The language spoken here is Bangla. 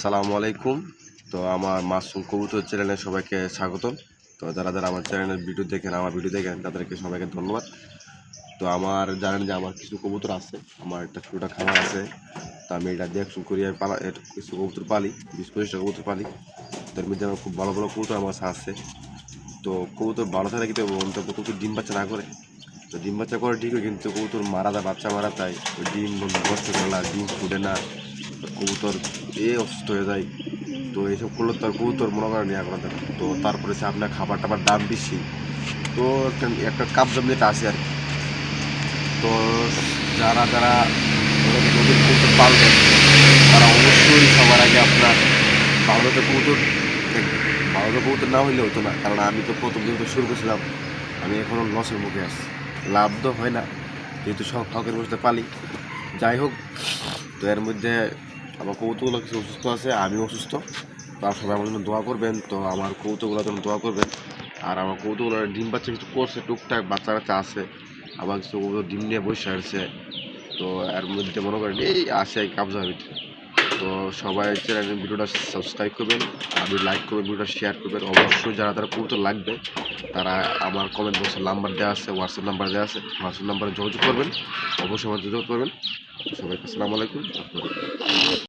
আসসালামু আলাইকুম। তো আমার মাসুম কবুতর চ্যানেলে সবাইকে স্বাগতম। তো যারা যারা আমার চ্যানেলের ভিডিও দেখেন, আমার ভিডিও দেখেন, তাদেরকে সবাইকে ধন্যবাদ। তো আমার জানেন যে আমার কিছু কবুতর আছে, আমার একটা ছোটো খামার আছে। তো আমি এটা দেখশুন করি, আমি পালা কিছু কবুতর পালি বিশ পঁচিশটা কবুতর পালি। তার মধ্যে আমার খুব ভালো ভালো কবুতর আমার কাছে আছে। তো কবুতর ভালো থাকে কিন্তু কবুতর ডিম বাচ্চা না করে। তো ডিম বাচ্চা করে ঠিকই কিন্তু কবুতর মারা যায়, বাচ্চা মারা ওই ডিম করে না, ডিম ফুটে না। কবুতর, এ অসুস্থ হয়ে যায়। তো এইসব করলে তো আর কবুতর মনে করেন ইয়া করা তো তারপরে সে আপনার খাবার টাবার দাম বেশি। তো একটা কাপ দাম যেটা আছে আর কি। তো যারা যারা নতুন কবুতর পালবেন তারা অবশ্যই সবার আগে আপনার ভারতে কবুতর। ভারতে কবুতর না হইলে হতো না। কারণ আমি তো প্রথম দিন তো শুরু করেছিলাম। আমি এখনও লসের মুখে আছি। লাভ তো হয় না। যেহেতু সব ফাঁকের বসতে পালি। যাই হোক, তো এর মধ্যে আমার কৌতুকগুলো কিছু অসুস্থ আছে আমি অসুস্থ। তো আর সবাই আমার জন্য দোয়া করবেন, তো আমার কৌতুকগুলোর জন্য দোয়া করবেন। আর আমার কৌতুকগুলো ডিম বাচ্চা কিছু করছে, টুকটাক বাচ্চা বাচ্চা আছে, আবার কিছু ডিম নিয়ে বসে আসছে তো এর মধ্যে মনে করেন, এই আসে কাবজা ভিতরে তো সবাই চ্যানেলের ভিডিওটা সাবস্ক্রাইব করবেন, আর লাইক করবেন, ভিডিওটা শেয়ার করবেন। অবশ্যই যারা তারা কবুতর লাগবে, তারা আমার কমেন্ট বক্সে নাম্বার দেওয়া আছে হোয়াটসঅ্যাপ নাম্বার দেওয়া আছে হোয়াটসঅ্যাপ নাম্বারে যোগাযোগ করবেন। অবশ্যই আমার যোগাযোগ করবেন। সবাইকে আসসালামু আলাইকুম।